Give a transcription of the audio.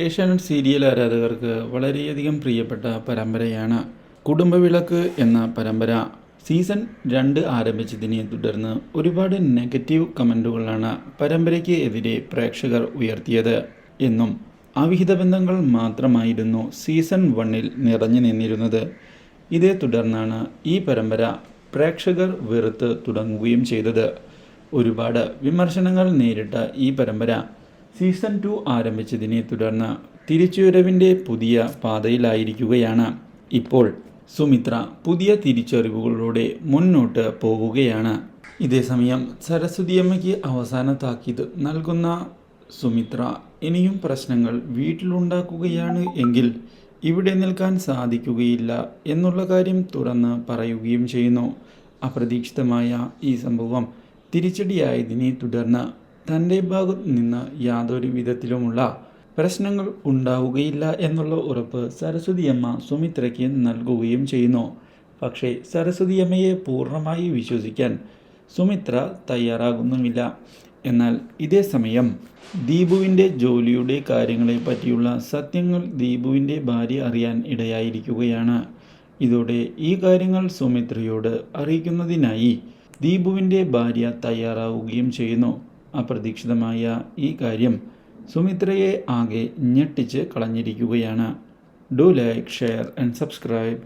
Asianet serial ആരാധകർക്ക് വളരെയധികം പ്രിയപ്പെട്ട പരമ്പരയാണ് കുടുംബവിളക്ക് എന്ന പരമ്പര. സീസൺ രണ്ട് ആരംഭിച്ചതിനെ തുടർന്ന് ഒരുപാട് നെഗറ്റീവ് കമന്റുകളാണ് പരമ്പരയ്ക്ക് എതിരെ പ്രേക്ഷകർ ഉയർത്തിയത്. എന്നും അവിഹിത ബന്ധങ്ങൾ മാത്രമായിരുന്നു സീസൺ വണ്ണിൽ നിറഞ്ഞു നിന്നിരുന്നത്. ഇതേ തുടർന്നാണ് ഈ പരമ്പര പ്രേക്ഷകർ വെറുത്ത് തുടങ്ങുകയും ചെയ്തത്. ഒരുപാട് വിമർശനങ്ങൾ നേരിട്ട ഈ പരമ്പര സീസൺ ടു ആരംഭിച്ചതിനെ തുടർന്ന് തിരിച്ചുവരവിന്റെ പുതിയ പാതയിലായിരിക്കുകയാണ്. ഇപ്പോൾ സുമിത്ര പുതിയ തിരിച്ചറിവുകളോടെ മുന്നോട്ട് പോവുകയാണ് ഇതേസമയം സരസ്വതിയമ്മയ്ക്ക് അവസാന താക്കീത് നൽകുന്ന സുമിത്ര ഇനിയും പ്രശ്നങ്ങൾ വീട്ടിലുണ്ടാക്കുകയാണ് എങ്കിൽ ഇവിടെ നിൽക്കാൻ സാധിക്കുകയില്ല എന്നുള്ള കാര്യം തുറന്ന് പറയുകയും ചെയ്യുന്നു. അപ്രതീക്ഷിതമായ ഈ സംഭവം തിരിച്ചടിയായതിനെ തുടർന്ന് തന്റെ ഭാഗത്ത് നിന്ന് യാതൊരു വിധത്തിലുമുള്ള പ്രശ്നങ്ങൾ ഉണ്ടാവുകയില്ല എന്നുള്ള ഉറപ്പ് സരസ്വതിയമ്മ സുമിത്രയ്ക്ക് നൽകുകയും ചെയ്യുന്നു. പക്ഷേ സരസ്വതിയമ്മയെ പൂർണമായി വിശ്വസിക്കാൻ സുമിത്ര തയ്യാറാകുന്നുമില്ല. എന്നാൽ ഇതേ സമയം ദീപുവിന്റെ ജോലിയുടെ കാര്യങ്ങളെ പറ്റിയുള്ള സത്യങ്ങൾ ദീപുവിന്റെ ഭാര്യ അറിയാൻ ഇടയായിരിക്കുകയാണ്. ഇതോടെ ഈ കാര്യങ്ങൾ സുമിത്രയോട് അറിയിക്കുന്നതിനായി ദീപുവിന്റെ ഭാര്യ തയ്യാറാവുകയും ചെയ്യുന്നു. അപ്രതീക്ഷിതമായ ഈ കാര്യം സുമിത്രയെ ആകെ ഞെട്ടിച്ച് കളഞ്ഞിരിക്കുകയാണ്. Do like share and subscribe.